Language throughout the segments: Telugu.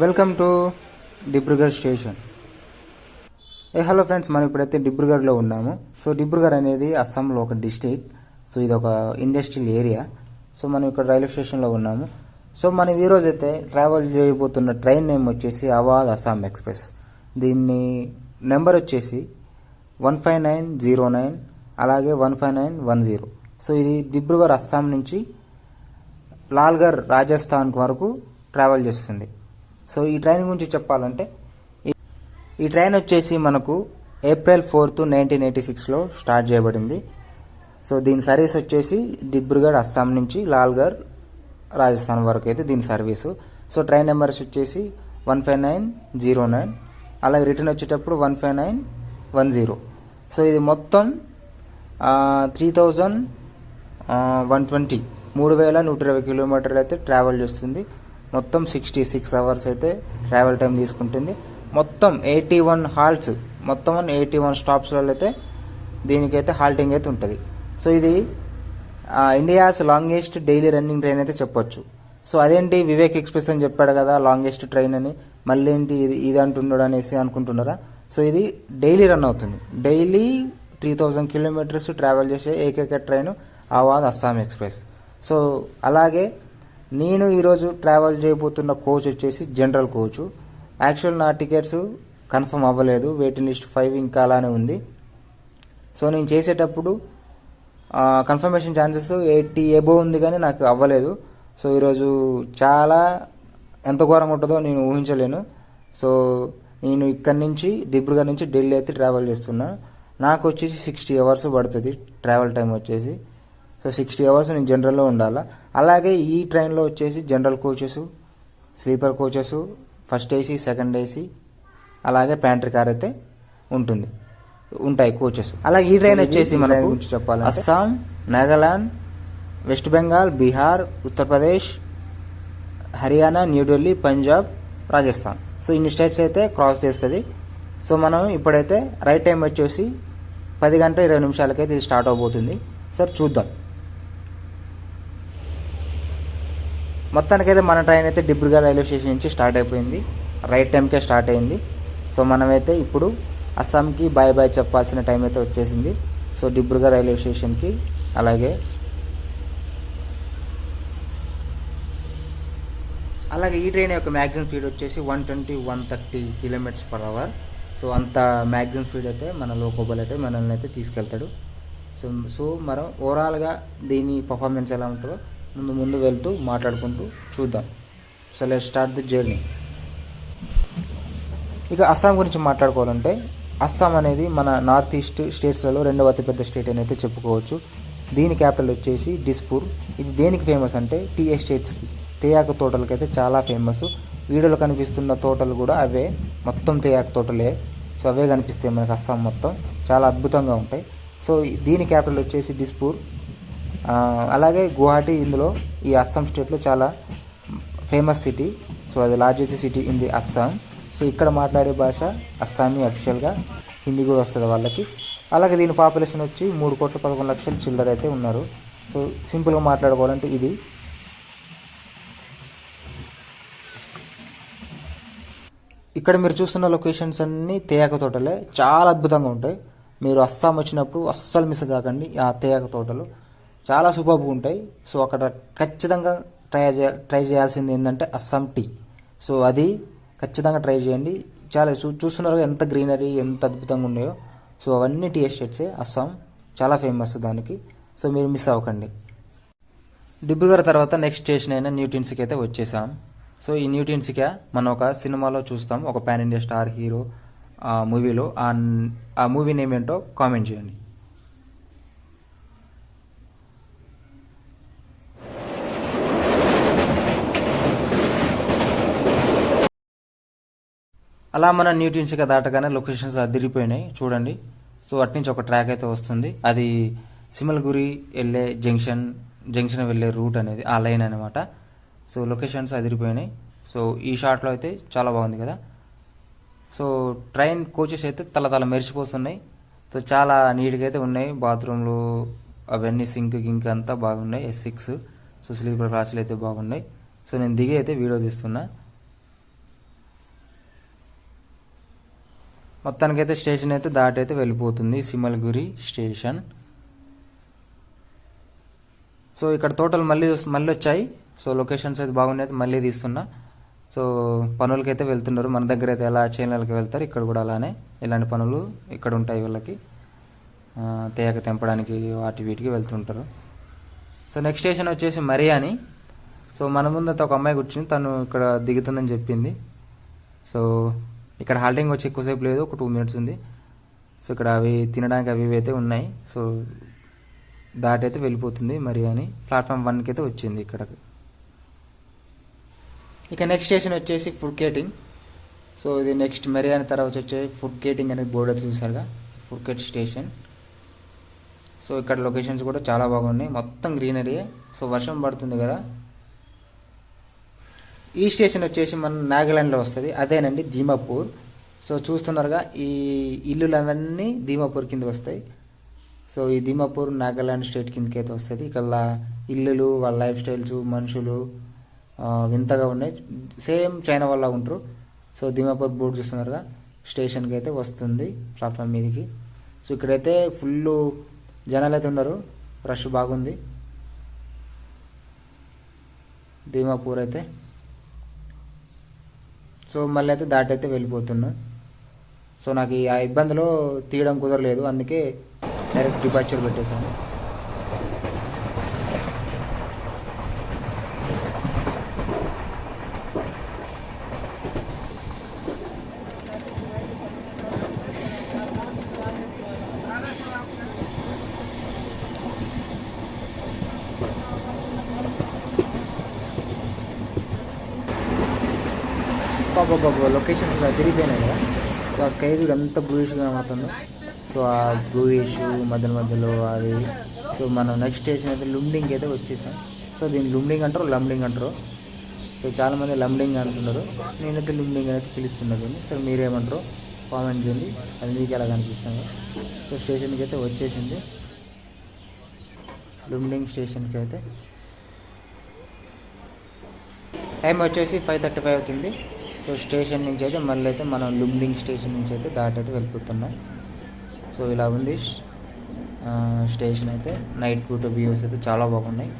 Welcome to Dibrugarh station hey hello friends మనం ఇప్పుడైతే డిబ్రూగఢ్లో ఉన్నాము. సో డిబ్రూగఢ్ అనేది అస్సాంలో ఒక డిస్టిక్ సో ఇది ఒక ఇండస్ట్రియల్ ఏరియా సో మనం ఇక్కడ రైల్వే స్టేషన్లో ఉన్నాము. సో మనం ఈరోజు అయితే ట్రావెల్ చేయబోతున్న ట్రైన్ నేమ్ వచ్చేసి అవాద్ అస్సాం ఎక్స్ప్రెస్ దీన్ని నెంబర్ వచ్చేసి one five nine zero nine అలాగే one five nine one zero so ఇది దిబ్రుగఢ్ అస్సాం నుంచి లాల్గర్ రాజస్థాన్ వరకు ట్రావెల్ చేస్తుంది. సో ఈ ట్రైన్ గురించి చెప్పాలంటే ఈ- ట్రైన్ వచ్చేసి మనకు ఏప్రిల్ ఫోర్త్ నైన్టీన్ ఎయిటీ సిక్స్లో స్టార్ట్ చేయబడింది. సో దీని సర్వీస్ వచ్చేసి దిబ్రుగఢ్ అస్సాం నుంచి లాల్గర్ రాజస్థాన్ వరకు అయితే దీని సర్వీసు. సో ట్రైన్ నెంబర్స్ వచ్చేసి one five nine zero nine అలాగే రిటర్న్ వచ్చేటప్పుడు one five nine one zero. So ఇది మొత్తం త్రీ థౌజండ్ వన్ ట్వంటీ మూడు వేల నూట ఇరవై కిలోమీటర్లు అయితే ట్రావెల్ చేస్తుంది. మొత్తం సిక్స్టీ సిక్స్ అవర్స్ అయితే ట్రావెల్ టైం తీసుకుంటుంది. మొత్తం ఎయిటీ వన్ హాల్ట్స్ మొత్తం ఎయిటీ వన్ స్టాప్స్లలో అయితే దీనికైతే హాల్టింగ్ అయితే ఉంటుంది. సో ఇది India's longest daily running train అయితే చెప్పొచ్చు. సో అదేంటి వివేక్ ఎక్స్ప్రెస్ అని చెప్పాడు కదా లాంగెస్ట్ ట్రైన్ అని. మళ్ళీ ఏంటి ఇది ఇది అంటున్నాడు అనేసి అనుకుంటున్నారా? సో ఇది డైలీ రన్ అవుతుంది. Daily three thousand kilometres travel చేసే ఏకైక train Awadh Assam express so అలాగే నేను ఈరోజు ట్రావెల్ చేయబోతున్న కోచ్ వచ్చేసి జనరల్ కోచ్ యాక్చువల్ నా టికెట్స్ కన్ఫర్మ్ అవ్వలేదు. వెయిటింగ్ లిస్ట్ ఫైవ్ ఇంకా అలానే ఉంది. సో నేను చేసేటప్పుడు కన్ఫర్మేషన్ ఛాన్సెస్ ఎయిటీ ఎబో ఉంది కానీ నాకు అవ్వలేదు. సో ఈరోజు చాలా ఎంత ఘోరం ఉంటుందో నేను ఊహించలేను. సో నేను ఇక్కడి నుంచి దిబ్రుగఢ్ నుంచి ఢిల్లీ అయితే ట్రావెల్ చేస్తున్నా. నాకు వచ్చేసి సిక్స్టీ అవర్స్ పడుతుంది ట్రావెల్ టైం వచ్చేసి. సో సిక్స్టీ అవర్స్ నేను జనరల్లో ఉండాలా? అలాగే ఈ ట్రైన్లో వచ్చేసి general coaches sleeper coaches first AC second AC అలాగే ప్యాంట్రీ కార్ అయితే ఉంటుంది ఉంటాయి కోచెస్. అలాగే ఈ ట్రైన్ వచ్చేసి మన గురించి చెప్పాలి అస్సాం నాగాలాండ్ వెస్ట్ బెంగాల్ బీహార్ ఉత్తరప్రదేశ్ హర్యానా న్యూఢిల్లీ పంజాబ్ రాజస్థాన్. సో ఇన్ని స్టేట్స్ అయితే క్రాస్ చేస్తుంది. సో మనం ఇప్పుడైతే రైట్ టైం వచ్చేసి పది గంటల ఇరవై నిమిషాలకైతే ఇది స్టార్ట్ అవబోతుంది. సార్ చూద్దాం. మొత్తానికైతే మన ట్రైన్ అయితే డిబ్రూగఢ్ రైల్వే స్టేషన్ నుంచి స్టార్ట్ అయిపోయింది. రైట్ టైంకే స్టార్ట్ అయింది. సో మనమైతే ఇప్పుడు అస్సాంకి బాయ్ బాయ్ చెప్పాల్సిన టైం అయితే వచ్చేసింది. సో డిబ్రూగఢ్ రైల్వే స్టేషన్కి అలాగే అలాగే ఈ ట్రైన్ యొక్క మ్యాక్సిమం స్పీడ్ వచ్చేసి one twenty one thirty kilometres per hour so అంత మ్యాక్సిమం స్పీడ్ అయితే మన లోకోబల్ అయితే మనల్ని అయితే తీసుకెళ్తాడు. సో సో మనం ఓవరాల్గా దీని పర్ఫార్మెన్స్ ఎలా ఉంటుందో ముందు ముందు వెళ్తూ మాట్లాడుకుంటూ చూద్దాం. So let start the journey ఇక అస్సాం గురించి మాట్లాడుకోవాలంటే అస్సాం అనేది మన నార్త్ ఈస్ట్ స్టేట్స్లలో రెండవ అతిపెద్ద స్టేట్ అని అయితే చెప్పుకోవచ్చు. దీని క్యాపిటల్ వచ్చేసి డిస్పూర్. ఇది దేనికి ఫేమస్ అంటే టీ ఎస్టేట్స్కి తేయాకు తోటలకి అయితే చాలా ఫేమస్ వీడియోలో కనిపిస్తున్న తోటలు కూడా అవే. మొత్తం తేయాకు తోటలే. సో అవే కనిపిస్తాయి మనకి అస్సాం మొత్తం. చాలా అద్భుతంగా ఉంటాయి. సో దీని క్యాపిటల్ వచ్చేసి డిస్పూర్. అలాగే గువాహటి ఇందులో ఈ అస్సాం స్టేట్లో చాలా ఫేమస్ సిటీ సో అది largest city in the Assam. So ఇక్కడ మాట్లాడే భాష అస్సామీ అఫీషియల్గా హిందీ కూడా వస్తుంది వాళ్ళకి. అలాగే దీని పాపులేషన్ వచ్చి మూడు కోట్ల పదకొండు లక్షల చిల్లర అయితే ఉన్నారు. సో సింపుల్గా మాట్లాడుకోవాలంటే ఇది. ఇక్కడ మీరు చూస్తున్న లొకేషన్స్ అన్నీ తేయాక తోటలే. చాలా అద్భుతంగా ఉంటాయి. మీరు అస్సాం వచ్చినప్పుడు అస్సలు మిస్ కాకండి. ఆ తేయాక తోటలు. చాలా సూపర్గా ఉంటాయి. సో అక్కడ ఖచ్చితంగా ట్రై చేయ ట్రై చేయాల్సింది ఏంటంటే అస్సాం టీ. సో అది ఖచ్చితంగా ట్రై చేయండి. చాలా చూ చూస్తున్నారు ఎంత గ్రీనరీ ఎంత అద్భుతంగా ఉన్నాయో. సో అవన్నీ టీ ఎస్టేట్సే. అస్సాం చాలా ఫేమస్ దానికి. సో మీరు మిస్ అవ్వకండి. డిబ్రూగఢ్ తర్వాత నెక్స్ట్ స్టేషన్ అయిన న్యూటిన్స్కి అయితే వచ్చేసాం. సో ఈ న్యూటిన్స్కి మనం ఒక సినిమాలో చూస్తాం. ఒక పాన్ ఇండియా స్టార్ హీరో ఆ మూవీలో. ఆ ఆ మూవీ నేమ్ ఏంటో కామెంట్ చేయండి. అలా మన న్యూట్రిన్స్గా దాటగానే లొకేషన్స్ అదిరిపోయినాయి చూడండి. సో అటు నుంచి ఒక ట్రాక్ అయితే వస్తుంది. అది సిమల్గురి వెళ్ళే జంక్షన్ జంక్షన్ వెళ్ళే రూట్ అనేది ఆ లైన్ అనమాట సో లొకేషన్స్ అదిరిపోయినాయి. సో ఈ షాట్లో అయితే చాలా బాగుంది కదా. సో ట్రైన్ కోచెస్ అయితే తల తల మెరిసిపోతున్నాయి. సో చాలా నీట్గా అయితే ఉన్నాయి. బాత్రూమ్లు అవన్నీ సింక్ గింక్ అంతా బాగున్నాయి. ఎస్ సిక్స్ సో స్లీపర్ క్లాసులు అయితే బాగున్నాయి. సో నేను దిగి అయితే వీడియో తీస్తున్నా. మొత్తానికైతే స్టేషన్ అయితే దాటైతే వెళ్ళిపోతుంది సిమల్గురి స్టేషన్. సో ఇక్కడ తోటలు మళ్ళీ మళ్ళీ వచ్చాయి. సో లొకేషన్స్ అయితే బాగున్నాయి మళ్ళీ తీస్తున్నా. సో పనులకైతే వెళ్తున్నారు. మన దగ్గర అయితే ఎలా చేనులకి వెళ్తారు ఇక్కడ కూడా అలానే. ఇలాంటి పనులు ఇక్కడ ఉంటాయి వీళ్ళకి. తేగ తెంపడానికి వాటి వీటికి వెళ్తుంటారు. సో నెక్స్ట్ స్టేషన్ వచ్చేసి మరియాని. సో మన ముందు ఒక అమ్మాయి కూర్చుని తను ఇక్కడ దిగుతుందని చెప్పింది. సో ఇక్కడ హాల్టింగ్ వచ్చి ఎక్కువసేపు లేదు ఒక టూ మినిట్స్ ఉంది. సో ఇక్కడ అవి తినడానికి అవి ఇవి అయితే ఉన్నాయి. సో దాటైతే వెళ్ళిపోతుంది మరి అని ప్లాట్ఫామ్ వన్కి అయితే వచ్చింది ఇక్కడ ఇక నెక్స్ట్ స్టేషన్ వచ్చేసి ఫుడ్ కేటింగ్ సో ఇది నెక్స్ట్ మెరియాని తర్వాత వచ్చే ఫుడ్ కేటింగ్ అనేది బోర్డు అయితే చూసారుగా. ఫుడ్ కేట్ స్టేషన్ సో ఇక్కడ లొకేషన్స్ కూడా చాలా బాగున్నాయి. మొత్తం గ్రీనరీ సో వర్షం పడుతుంది కదా. ఈ స్టేషన్ వచ్చేసి మన నాగాలాండ్లో వస్తుంది. అదేనండి దీమాపూర్. సో చూస్తున్నారుగా ఈ ఇల్లులు అవన్నీ దీమాపూర్ కింద వస్తాయి. సో ఈ దీమాపూర్ నాగాలాండ్ స్టేట్ కిందకి అయితే వస్తుంది. ఇక్కడ ఇల్లులు వాళ్ళ లైఫ్ స్టైల్స్ మనుషులు వింతగా ఉన్నాయి. సేమ్ చైనా వల్ల ఉంటారు. సో దీమాపూర్ బోర్డు చూస్తున్నారుగా స్టేషన్కి అయితే వస్తుంది ప్లాట్ఫామ్ మీదకి. సో ఇక్కడైతే ఫుల్ జనాలు అయితే ఉన్నారు. రష్ బాగుంది. దీమాపూర్ అయితే సో మళ్ళీ అయితే దాటైతే వెళ్ళిపోతున్నాం. సో నాకు ఈ ఆ ఇబ్బందిలో తీయడం కుదరలేదు. అందుకే డైరెక్ట్ డిపార్చర్ పెట్టేశాను. ఒక లొకేషన్ తిరిగిపోయినాయి కదా. సో ఆ స్కై చూడు ఎంత బ్లూయిష్గా కనబడుతుందో. సో ఆ బ్లూయిష్ మధ్య మధ్యలో అది. సో మనం నెక్స్ట్ స్టేషన్ అయితే లుమ్డింగ్ అయితే వచ్చేసాం. సో దీన్ని లుమ్డింగ్ అంటారు లంబడింగ్ అంటారు. సో చాలామంది లంబడింగ్ అంటున్నారు. నేనైతే లుమ్డింగ్ అనేది పిలుస్తున్నారు. సో మీరేమంటారు కామెంట్ చేయండి. అది మీకు ఎలా కనిపిస్తుంది. సో స్టేషన్కి అయితే వచ్చేసింది. లుమ్డింగ్ స్టేషన్కి అయితే. టైం వచ్చేసి ఫైవ్ థర్టీ ఫైవ్ అవుతుంది. సో స్టేషన్ నుంచి అయితే మళ్ళీ అయితే మనం లుంబింగ్ స్టేషన్ నుంచి అయితే దాటైతే వెళ్ళిపోతున్నాం. సో ఇలా ఉంది. స్టేషన్ అయితే నైట్ పూట వ్యూస్ అయితే చాలా బాగున్నాయి.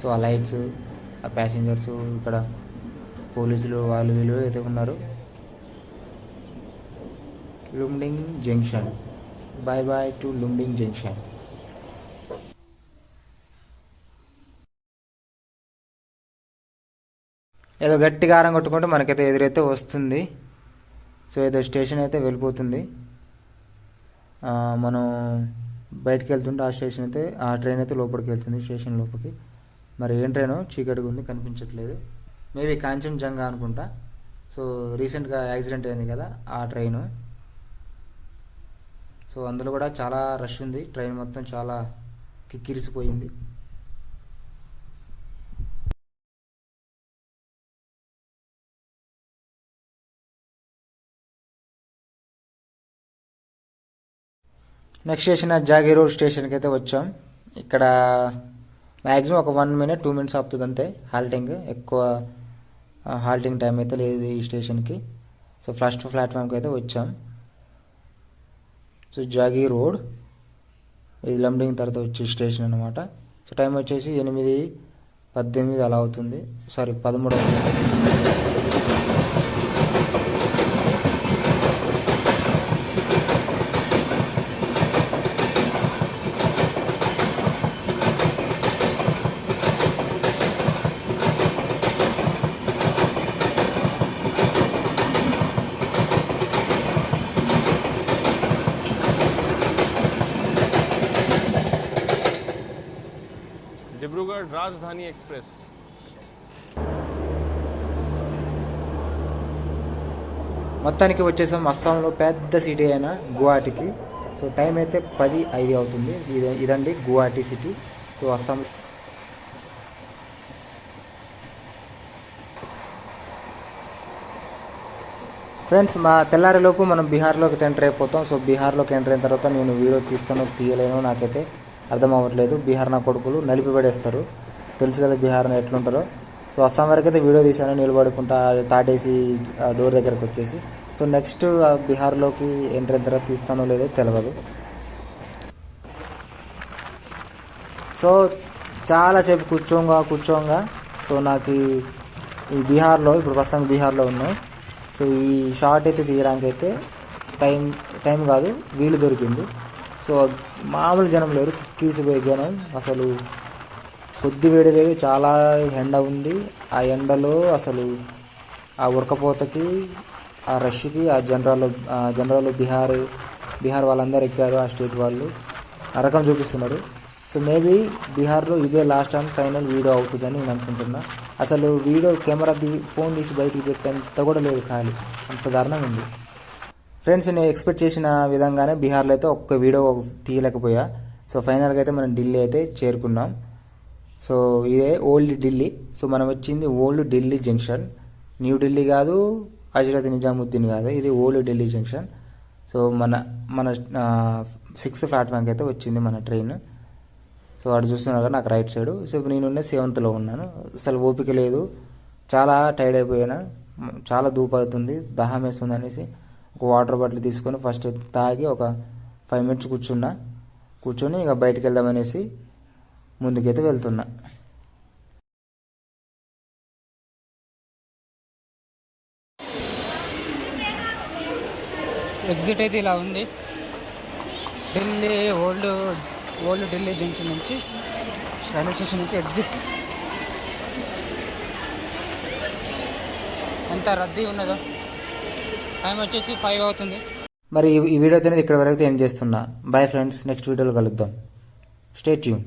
సో ఆ లైట్స్ ఆ ప్యాసింజర్స్ ఇక్కడ పోలీసులు వాళ్ళు వీళ్ళు అయితే ఉన్నారు. Lumding junction bye bye to Lumding junction ఏదో గట్టిగా ఆరం కొట్టుకుంటే మనకైతే ఎదురైతే వస్తుంది. సో ఏదో స్టేషన్ అయితే వెళ్ళిపోతుంది. మనం బయటకు వెళ్తుంటే ఆ స్టేషన్ అయితే ఆ ట్రైన్ అయితే లోపలికి వెళ్తుంది స్టేషన్ లోపలికి. మరి ఏం ట్రైన్ చీకటిగా ఉంది కనిపించట్లేదు. మేబీ కాంచన్జంగా అనుకుంటా. సో రీసెంట్గా యాక్సిడెంట్ అయింది కదా ఆ ట్రైను. సో అందులో కూడా చాలా రష్ ఉంది. ట్రైన్ మొత్తం చాలా కిక్కిరిసిపోయింది. నెక్స్ట్ స్టేషన్ జాగీరూర్ స్టేషన్కి అయితే వచ్చాం. ఇక్కడ మ్యాక్సిమం ఒక వన్ మినిట్ టూ మినిట్స్ ఆపుతుంది అంతే హాల్టింగ్ ఎక్కువ హాల్టింగ్ టైం అయితే లేదు ఈ స్టేషన్కి సో ఫస్ట్ ప్లాట్ఫామ్కి అయితే వచ్చాం. సో జాగీ రోడ్ ఇది లంబడింగ్ తర్వాత వచ్చే స్టేషన్ అనమాట సో టైం వచ్చేసి ఎనిమిది పద్దెనిమిది అలా అవుతుంది. సారీ పదమూడు అవుతుంది. called Rajdhani Express. మొత్తానికి వచ్చేసాం అస్సాంలో పెద్ద సిటీ అయిన గువాహటీకి. సో టైం అయితే పది ఐదు అవుతుంది. ఇదండి Guwahati city. So Assam friends మా తెల్లారిలోపు మనం బీహార్లోకి ఎంటర్ అయిపోతాం. సో బీహార్లోకి ఎంటర్ అయిన తర్వాత నేను వీడియో తీస్తాను తీయలేను నాకైతే అర్థం అవ్వట్లేదు బీహార్ నా కొడుకులు నలిపి పడేస్తారు తెలుసు కదా బీహార్ ఎట్లుంటారో. సో అస్సాం వరకు అయితే వీడియో తీశాను నిలబడుకుంటా తాటేసి ఆ డోర్ దగ్గరకు వచ్చేసి. సో నెక్స్ట్ ఆ బీహార్లోకి ఎంటర్ అయిన తర్వాత తీస్తానో లేదో తెలియదు సో చాలాసేపు కూర్చోంగా కూర్చోంగా సో నాకు ఈ- ఈ బీహార్లో ఇప్పుడు ప్రస్తుతం బీహార్లో ఉన్నాం. సో ఈ షార్ట్ అయితే తీయడానికి అయితే టైం టైం కాదు వీలు దొరికింది. సో మామూలు జనం లేరు కిక్కిసిపోయే జనం అసలు కొద్ది వేడి లేదు చాలా ఎండ ఉంది. ఆ ఎండలో అసలు ఆ ఉడకపోతకి ఆ రష్కి ఆ జనరల్ ఆ జనరల్ బీహార్ బీహార్ వాళ్ళందరూ ఎక్కారు ఆ స్టేట్ వాళ్ళు. నరకం చూపిస్తున్నారు. సో మేబీ బీహార్లో ఇదే లాస్ట్ అండ్ ఫైనల్ వీడియో అవుతుందని నేను అనుకుంటున్నా. అసలు వీడియో కెమెరా ఫోన్ తీసి బయటికి పెట్టేంత కూడా లేదు ఖాళీ. అంత దారుణంగా ఉంది. ఫ్రెండ్స్ నేను ఎక్స్పెక్ట్ చేసిన విధంగానే బీహార్లో అయితే ఒక్క వీడియో తీయలేకపోయా. సో ఫైనల్గా అయితే మనం ఢిల్లీ అయితే చేరుకున్నాం. సో ఇదే ఓల్డ్ ఢిల్లీ. సో మనం వచ్చింది old Delhi junction. New Delhi కాదు హజరత్ నిజాముద్దీన్ కాదు ఇది ఓల్డ్ ఢిల్లీ జంక్షన్. సో మన మన సిక్స్త్ ప్లాట్ఫామ్కి అయితే వచ్చింది మన ట్రైన్. సో అటు చూస్తున్నారు కదా నాకు రైట్ సైడ్. సో ఇప్పుడు నేను సెవెంత్లో ఉన్నాను. అసలు ఓపిక లేదు. చాలా టైర్డ్ అయిపోయాను. చాలా దూపడుతుంది అవుతుంది దాహం వేస్తుంది అనేసి. ఒక వాటర్ బాటిల్ తీసుకొని ఫస్ట్ తాగి ఒక ఫైవ్ మినిట్స్ కూర్చున్నా. కూర్చొని ఇక బయటికి వెళ్దామనేసి ముందుకైతే వెళ్తున్నా. ఎగ్జిట్ అయితే ఇలా ఉంది. Delhi old old Delhi junction నుంచి రైల్వే స్టేషన్ నుంచి ఎగ్జిట్ ఎంత రద్దీ ఉన్నదో. టైం వచ్చేసి ఫైవ్ అవుతుంది. మరి ఈ వీడియోతో అనేది ఇక్కడ వరకు ఏం చేస్తున్నా. బాయ్ ఫ్రెండ్స్ నెక్స్ట్ వీడియోలో కలుద్దాం. Stay tune